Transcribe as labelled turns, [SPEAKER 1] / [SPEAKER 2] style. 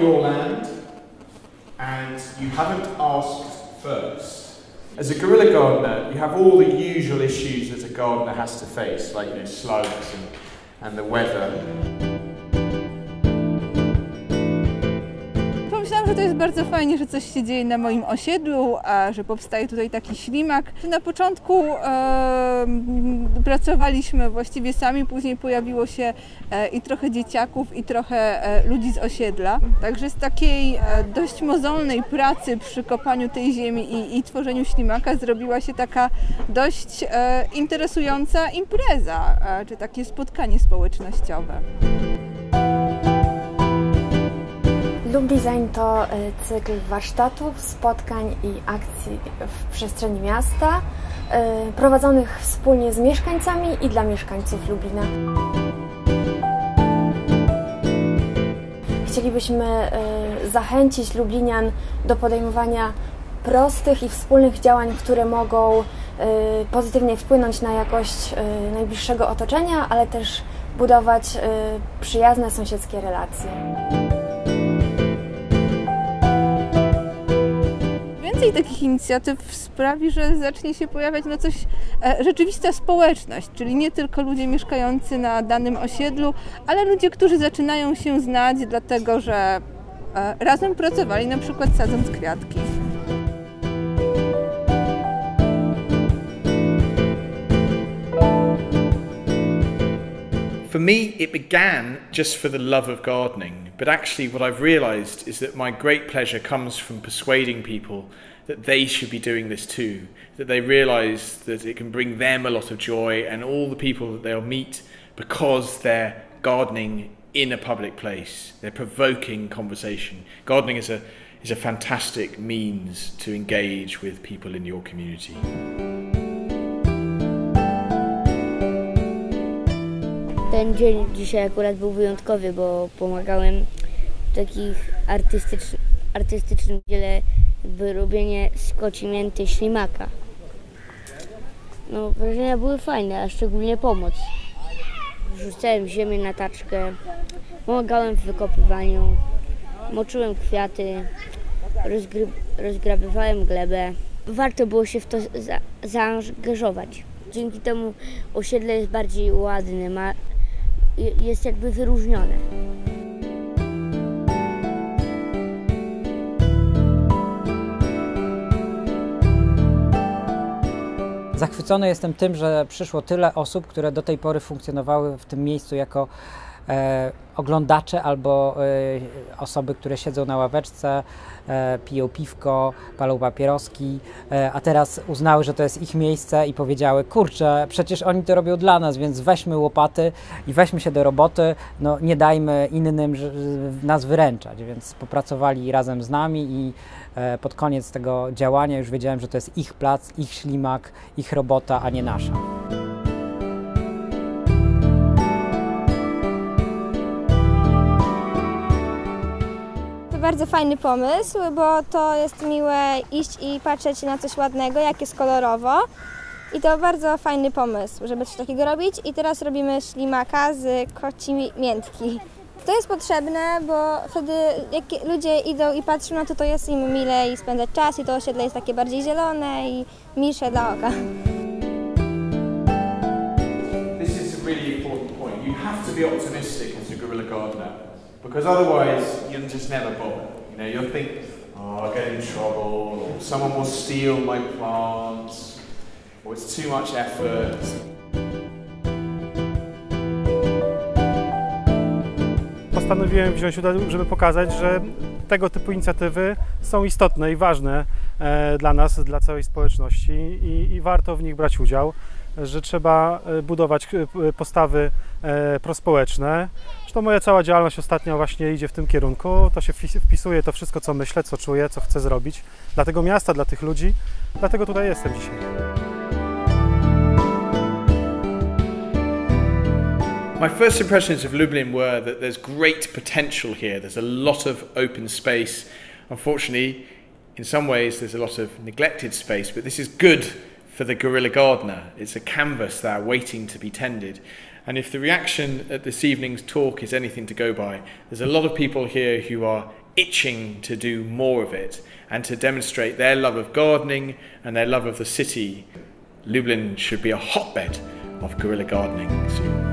[SPEAKER 1] your land and you haven't asked first. As a guerrilla gardener, you have all the usual issues that a gardener has to face, like you know, slugs and, and the weather.
[SPEAKER 2] Że to jest bardzo fajnie, że coś się dzieje na moim osiedlu, a że powstaje tutaj taki ślimak. Na początku e, pracowaliśmy właściwie sami, później pojawiło się e, i trochę dzieciaków, i trochę e, ludzi z osiedla. Także z takiej e, dość mozolnej pracy przy kopaniu tej ziemi i, i tworzeniu ślimaka zrobiła się taka dość e, interesująca impreza, e, czy takie spotkanie społecznościowe.
[SPEAKER 3] Lub Design to y, cykl warsztatów, spotkań i akcji w przestrzeni miasta, y, prowadzonych wspólnie z mieszkańcami i dla mieszkańców Lublina. Chcielibyśmy y, zachęcić Lublinian do podejmowania prostych i wspólnych działań, które mogą pozytywnie wpłynąć na jakość najbliższego otoczenia, ale też budować przyjazne sąsiedzkie relacje.
[SPEAKER 2] Więcej takich inicjatyw sprawi, że zacznie się pojawiać no coś, e, rzeczywista społeczność, czyli nie tylko ludzie mieszkający na danym osiedlu, ale ludzie, którzy zaczynają się znać, dlatego że e, razem pracowali, na przykład sadząc kwiatki.
[SPEAKER 1] For me, it began just for the love of gardening. But actually, what I've realized is that my great pleasure comes from persuading people that they should be doing this too, that they realize that it can bring them a lot of joy and all the people that they'll meet because they're gardening in a public place. They're provoking conversation. Gardening is a, is a fantastic means to engage with people in your community.
[SPEAKER 4] Ten dzień dzisiaj akurat był wyjątkowy, bo pomagałem w takich artystycz, artystycznym dziele jakby robienie skocimięty ślimaka. No wrażenia były fajne, a szczególnie pomoc. Rzucałem ziemię na taczkę, pomagałem w wykopywaniu, moczyłem kwiaty, rozgry, rozgrabywałem glebę. Warto było się w to za, zaangażować. Dzięki temu osiedle jest bardziej ładne, ma jest jakby wyróżnione.
[SPEAKER 5] Zachwycony jestem tym, że przyszło tyle osób, które do tej pory funkcjonowały w tym miejscu jako oglądacze albo e, osoby, które siedzą na ławeczce, e, piją piwko, palą papieroski, e, a teraz uznały, że to jest ich miejsce i powiedziały, kurczę, przecież oni to robią dla nas, więc weźmy łopaty i weźmy się do roboty, no nie dajmy innym nas wyręczać, więc popracowali razem z nami i e, pod koniec tego działania już wiedziałem, że to jest ich plac, ich ślimak, ich robota, a nie nasza.
[SPEAKER 6] Bardzo fajny pomysł, bo to jest miłe iść i patrzeć na coś ładnego, jak jest kolorowo. I to bardzo fajny pomysł, żeby coś takiego robić. I teraz robimy ślimaka z koci miętki. To jest potrzebne, bo wtedy jak ludzie idą i patrzą na to, to jest im milej spędzać czas i to osiedle jest takie bardziej zielone i milsze dla oka.
[SPEAKER 1] This is a really important point. You have to be optimistic as a gardener. Because otherwise you'll just never bother. You know, you'll think, oh, I'll get in trouble, or someone will steal my plants, or it's too much effort.
[SPEAKER 7] Postanowiłem wziąć udział, żeby pokazać, że tego typu inicjatywy są istotne i ważne e, dla nas, dla całej społeczności i, i warto w nich brać udział że trzeba e, budować e, postawy e, prospołeczne. Zresztą moja cała działalność ostatnio właśnie idzie w tym kierunku. To się wpisuje to wszystko, co myślę, co czuję, co chcę zrobić dla tego miasta, dla tych ludzi. Dlatego tutaj jestem dzisiaj.
[SPEAKER 1] My first impressions of Lublin were that there's great potential here. There's a lot of open space. Unfortunately, in some ways, there's a lot of neglected space, but this is good for the guerrilla gardener. It's a canvas there waiting to be tended. And if the reaction at this evening's talk is anything to go by, there's a lot of people here who are itching to do more of it and to demonstrate their love of gardening and their love of the city. Lublin should be a hotbed of guerrilla gardening soon.